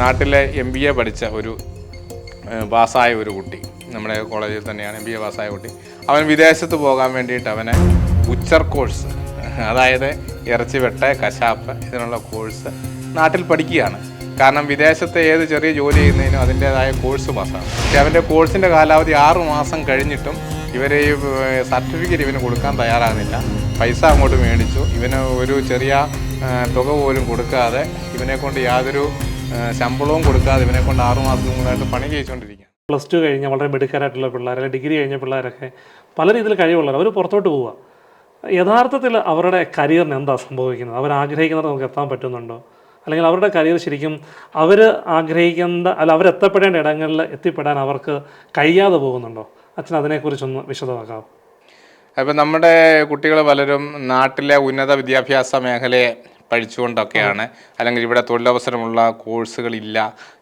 നാട്ടിലെ M B A പഠിച്ച ഒരു പാസ്സായ ഒരു കുട്ടി. നമ്മുടെ കോളേജിൽ തന്നെയാണ് എം ബി എ പാസ്സായ കുട്ടി. അവൻ വിദേശത്ത് പോകാൻ വേണ്ടിയിട്ട് അവനെ ഉച്ചർ കോഴ്സ് അതായത് ഇറച്ചി വെട്ട കശാപ്പ് ഇതിനുള്ള കോഴ്സ് നാട്ടിൽ പഠിക്കുകയാണ്. കാരണം വിദേശത്തെ ഏത് ചെറിയ ജോലി ചെയ്യുന്നതിനും അതിന്റേതായ കോഴ്സ് പാസ്സാണ്. പക്ഷേ അവന്റെ കോഴ്സിന്റെ കാലാവധി ആറ് മാസം കഴിഞ്ഞിട്ടും ഇവരെ ഈ സർട്ടിഫിക്കറ്റ് ഇവന് കൊടുക്കാൻ തയ്യാറാകുന്നില്ല. പൈസ അങ്ങോട്ട് മേടിച്ചു. ഇവന് ഒരു ചെറിയ തുക പോലും കൊടുക്കാതെ ഇവനെ കൊണ്ട് യാതൊരു ശമ്പളവും കൊടുക്കാതെ ഇവനെ കൊണ്ട് ആറുമാസം മുമ്പായിട്ട് പണി ചെയ്യിച്ചുകൊണ്ടിരിക്കുക പ്ലസ് ടു കഴിഞ്ഞ വളരെ മിടുക്കരായിട്ടുള്ള പിള്ളേർ അല്ലെങ്കിൽ ഡിഗ്രി കഴിഞ്ഞ പിള്ളേരൊക്കെ പല രീതിയിൽ കഴിവുള്ളവർ അവർ പുറത്തോട്ട് പോവുക. യഥാർത്ഥത്തിൽ അവരുടെ കരിയറിന് എന്താ സംഭവിക്കുന്നത്? അവർ ആഗ്രഹിക്കുന്നത് നമുക്ക് എത്താൻ പറ്റുന്നുണ്ടോ? അല്ലെങ്കിൽ അവരുടെ കരിയർ ശരിക്കും അവർ ആഗ്രഹിക്കുന്ന അല്ല അവരെത്തപ്പെടേണ്ട ഇടങ്ങളിൽ എത്തിപ്പെടാൻ അവർക്ക് കഴിയാതെ പോകുന്നുണ്ടോ? അച്ഛൻ അതിനെക്കുറിച്ചൊന്ന് വിശദമാക്കാം അപ്പം നമ്മുടെ കുട്ടികൾ പലരും നാട്ടിലെ ഉന്നത വിദ്യാഭ്യാസ മേഖലയെ പഠിച്ചുകൊണ്ടൊക്കെയാണ്. അല്ലെങ്കിൽ ഇവിടെ തൊഴിലവസരമുള്ള കോഴ്സുകളില്ല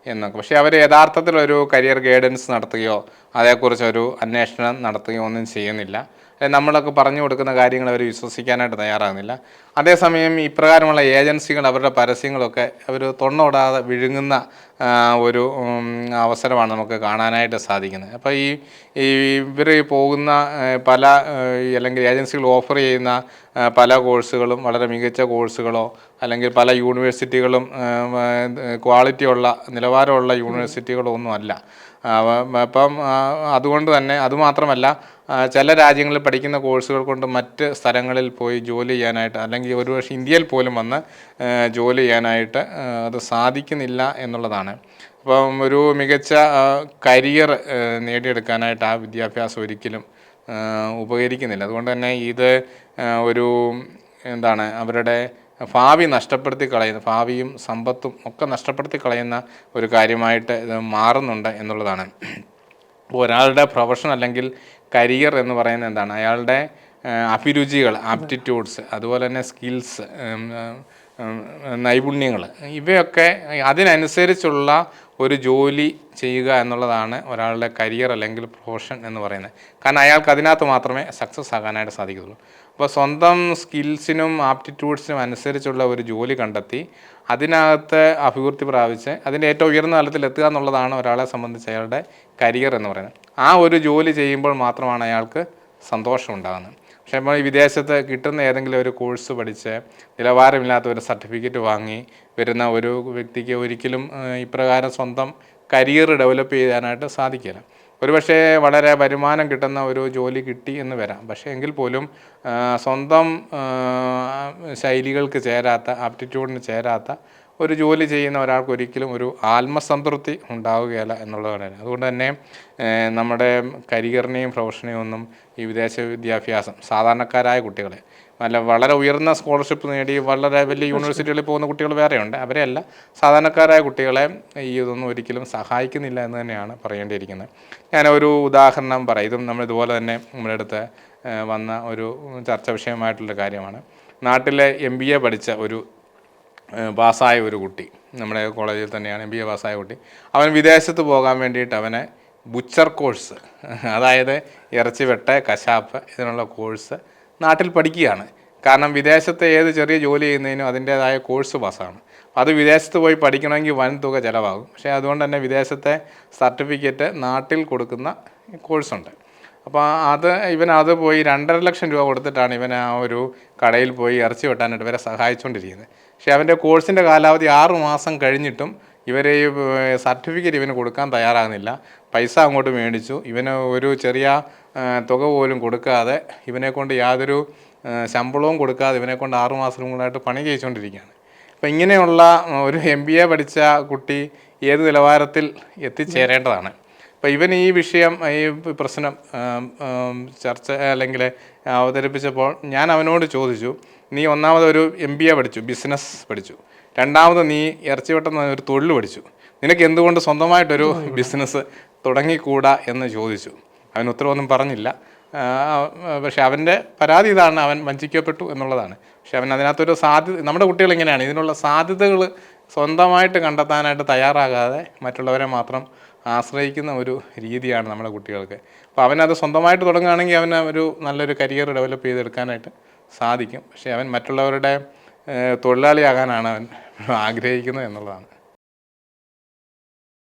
എന്നൊക്കെ. പക്ഷേ അവർ യഥാർത്ഥത്തിൽ ഒരു കരിയർ ഗൈഡൻസ് നടത്തുകയോ അതേക്കുറിച്ചൊരു അന്വേഷണം നടത്തുകയോ ഒന്നും ചെയ്യുന്നില്ല. നമ്മളൊക്കെ പറഞ്ഞു കൊടുക്കുന്ന കാര്യങ്ങൾ അവർ വിശ്വസിക്കാനായിട്ട് തയ്യാറാകുന്നില്ല. അതേസമയം ഇപ്രകാരമുള്ള ഏജൻസികൾ അവരുടെ പരസ്യങ്ങളൊക്കെ അവർ തൊണ്ണോടാതെ വിഴുങ്ങുന്ന ഒരു അവസരമാണ് നമുക്ക് കാണാനായിട്ട് സാധിക്കുന്നത്. അപ്പോൾ ഈ ഇവർ പോകുന്ന പല അല്ലെങ്കിൽ ഏജൻസികൾ ഓഫർ ചെയ്യുന്ന പല കോഴ്സുകളും വളരെ മികച്ച കോഴ്സുകളോ അല്ലെങ്കിൽ പല യൂണിവേഴ്സിറ്റികളും ക്വാളിറ്റിയുള്ള നിലവാരമുള്ള യൂണിവേഴ്സിറ്റികളോ ഒന്നും അല്ല. അപ്പം അതുകൊണ്ട് തന്നെ അതുമാത്രമല്ല ചില രാജ്യങ്ങളിൽ പഠിക്കുന്ന കോഴ്സുകൾ കൊണ്ട് മറ്റ് സ്ഥലങ്ങളിൽ പോയി ജോലി ചെയ്യാനായിട്ട് അല്ലെങ്കിൽ ഒരുപക്ഷെ ഇന്ത്യയിൽ പോലും വന്ന് ജോലി ചെയ്യാനായിട്ട് അത് സാധിക്കുന്നില്ല എന്നുള്ളതാണ്. അപ്പം ഒരു മികച്ച കരിയർ നേടിയെടുക്കാനായിട്ട് ആ വിദ്യാഭ്യാസം ഒരിക്കലും ഉപകരിക്കുന്നില്ല. അതുകൊണ്ട് തന്നെ ഇത് ഒരു എന്താണ് അവരുടെ ഭാവി നഷ്ടപ്പെടുത്തി കളയുന്ന ഭാവിയും സമ്പത്തും ഒക്കെ നഷ്ടപ്പെടുത്തി കളയുന്ന ഒരു കാര്യമായിട്ട് ഇത് മാറുന്നുണ്ട് എന്നുള്ളതാണ്. ഒരാളുടെ പ്രൊഫഷൻ അല്ലെങ്കിൽ കരിയർ എന്ന് പറയുന്നത് എന്താണ്? അയാളുടെ അഭിരുചികൾ ആപ്റ്റിറ്റ്യൂഡ്സ് അതുപോലെ തന്നെ സ്കിൽസ് നൈപുണ്യങ്ങൾ ഇവയൊക്കെ അതിനനുസരിച്ചുള്ള ഒരു ജോലി ചെയ്യുക എന്നുള്ളതാണ് ഒരാളുടെ കരിയർ അല്ലെങ്കിൽ പ്രൊഫഷൻ എന്ന് പറയുന്നത്. കാരണം അയാൾക്ക് അതിനകത്ത് മാത്രമേ സക്സസ് ആകാനായിട്ട് സാധിക്കുകയുള്ളൂ അപ്പോൾ സ്വന്തം സ്കിൽസിനും ആപ്റ്റിറ്റ്യൂഡ്സിനും അനുസരിച്ചുള്ള ഒരു ജോലി കണ്ടെത്തി അതിനകത്ത് അഭിവൃദ്ധി പ്രാപിച്ച് അതിന്റെ ഏറ്റവും ഉയർന്ന തലത്തിൽ എത്തുക എന്നുള്ളതാണ് ഒരാളെ സംബന്ധിച്ച് അയാളുടെ കരിയർ എന്ന് പറയുന്നത്. ആ ഒരു ജോലി ചെയ്യുമ്പോൾ മാത്രമാണ് അയാൾക്ക് സന്തോഷം ഉണ്ടാകുന്നത്. പക്ഷേ നമ്മൾ വിദേശത്ത് കിട്ടുന്ന ഏതെങ്കിലും ഒരു കോഴ്സ് പഠിച്ച് നിലവാരമില്ലാത്ത ഒരു സർട്ടിഫിക്കറ്റ് വാങ്ങി വരുന്ന ഒരു വ്യക്തിക്ക് ഒരിക്കലും ഇപ്രകാരം സ്വന്തം കരിയർ ഡെവലപ്പ് ചെയ്യാനായിട്ട് സാധിക്കില്ല. ഒരുപക്ഷെ വളരെ വരുമാനം കിട്ടുന്ന ഒരു ജോലി കിട്ടി എന്ന് വരാം. പക്ഷേ എങ്കിൽ പോലും സ്വന്തം ശൈലികൾക്ക് ചേരാത്ത ആപ്റ്റിറ്റ്യൂഡിന് ചേരാത്ത ഒരു ജോലി ചെയ്യുന്ന ഒരാൾക്ക് ഒരിക്കലും ഒരു ആത്മസംതൃപ്തി ഉണ്ടാവുകയില്ല എന്നുള്ളതാണ്. അതുകൊണ്ട് തന്നെ നമ്മുടെ കരിയറിനെയും പ്രൊഫഷനെയും ഒന്നും ഈ വിദേശ വിദ്യാഭ്യാസം സാധാരണക്കാരായ കുട്ടികളെ നല്ല വളരെ ഉയർന്ന സ്കോളർഷിപ്പ് നേടി വളരെ വലിയ യൂണിവേഴ്സിറ്റികളിൽ പോകുന്ന കുട്ടികൾ വേറെയുണ്ട്. അവരെയല്ല സാധാരണക്കാരായ കുട്ടികളെ ഈ ഇതൊന്നും ഒരിക്കലും സഹായിക്കുന്നില്ല എന്ന് തന്നെയാണ് പറയേണ്ടിയിരിക്കുന്നത്. ഞാൻ ഒരു ഉദാഹരണം പറയാം. ഇതും നമ്മൾ ഇതുപോലെ തന്നെ നമ്മുടെ അടുത്ത് വന്ന ഒരു ചർച്ച വിഷയമായിട്ടുള്ള കാര്യമാണ്. നാട്ടിലെ എം ബി എ പഠിച്ച ഒരു പാസ്സായ ഒരു കുട്ടി. നമ്മുടെ കോളേജിൽ തന്നെയാണ് എം ബി എ പാസ്സായ കുട്ടി. അവൻ വിദേശത്ത് പോകാൻ വേണ്ടിയിട്ട് അവനെ ബുച്ചർ കോഴ്സ് അതായത് ഇറച്ചി വെട്ട കശാപ്പ് ഇതിനുള്ള കോഴ്സ് നാട്ടിൽ പഠിക്കുകയാണ്. കാരണം വിദേശത്തെ ഏത് ചെറിയ ജോലി ചെയ്യുന്നതിനും അതിന്റേതായ കോഴ്സ് പാസ്സാണ് അത് വിദേശത്ത് പോയി പഠിക്കണമെങ്കിൽ വൻ തുക ചിലവാകും. പക്ഷേ അതുകൊണ്ട് തന്നെ വിദേശത്തെ സർട്ടിഫിക്കറ്റ് നാട്ടിൽ കൊടുക്കുന്ന കോഴ്സുണ്ട് അപ്പോൾ അത് ഇവൻ പോയി രണ്ടര ലക്ഷം രൂപ കൊടുത്തിട്ടാണ് ഇവൻ ആ ഒരു കടയിൽ പോയി ഇറച്ചി വെട്ടാനായിട്ട് ഇവരെ സഹായിച്ചുകൊണ്ടിരിക്കുന്നത് പക്ഷേ അവന്റെ കോഴ്സിന്റെ കാലാവധി ആറു മാസം കഴിഞ്ഞിട്ടും ഇവരെ സർട്ടിഫിക്കറ്റ് ഇവന് കൊടുക്കാൻ തയ്യാറാകുന്നില്ല. പൈസ അങ്ങോട്ട് മേടിച്ചു. ഇവന് ഒരു ചെറിയ തുക പോലും കൊടുക്കാതെ ഇവനെ കൊണ്ട് യാതൊരു ശമ്പളവും കൊടുക്കാതെ ഇവനെ കൊണ്ട് ആറുമാസം മാസം കൊണ്ടായിട്ട് പണി ചെയ്യിച്ചുകൊണ്ടിരിക്കുകയാണ് അപ്പോൾ ഇങ്ങനെയുള്ള ഒരു എം ബി എ പഠിച്ച കുട്ടി ഏത് നിലവാരത്തിൽ എത്തിച്ചേരേണ്ടതാണ്? അപ്പോൾ ഇവൻ ഈ വിഷയം ഈ പ്രശ്നം ചർച്ച അല്ലെങ്കിൽ അവതരിപ്പിച്ചപ്പോൾ ഞാൻ അവനോട് ചോദിച്ചു നീ ഒന്നാമത് ഒരു എം ബി എ പഠിച്ചു ബിസിനസ് പഠിച്ചു. രണ്ടാമത് നീ ഇറച്ചി വെട്ടുന്ന ഒരു തൊഴിൽ പഠിച്ചു. നിനക്ക് എന്തുകൊണ്ട് സ്വന്തമായിട്ടൊരു ബിസിനസ് തുടങ്ങിക്കൂടാ? എന്ന് ചോദിച്ചു. അവൻ ഉത്തരവൊന്നും പറഞ്ഞില്ല. പക്ഷേ പക്ഷെ അവന്റെ പരാതി ഇതാണ്. അവൻ വഞ്ചിക്കപ്പെട്ടു എന്നുള്ളതാണ്. പക്ഷെ അവൻ അതിനകത്തൊരു സാധ്യത നമ്മുടെ കുട്ടികൾ ഇങ്ങനെയാണ്. ഇതിനുള്ള സാധ്യതകൾ സ്വന്തമായിട്ട് കണ്ടെത്താനായിട്ട് തയ്യാറാകാതെ മറ്റുള്ളവരെ മാത്രം ആശ്രയിക്കുന്ന ഒരു രീതിയാണ് നമ്മുടെ കുട്ടികൾക്ക്. അപ്പോൾ അവനത് സ്വന്തമായിട്ട് തുടങ്ങുകയാണെങ്കിൽ അവന് ഒരു നല്ലൊരു കരിയർ ഡെവലപ്പ് ചെയ്തെടുക്കാനായിട്ട് സാധിക്കും. പക്ഷേ അവൻ മറ്റുള്ളവരുടെ തൊഴിലാളിയാകാനാണ് അവൻ ആഗ്രഹിക്കുന്നത് എന്നുള്ളതാണ്.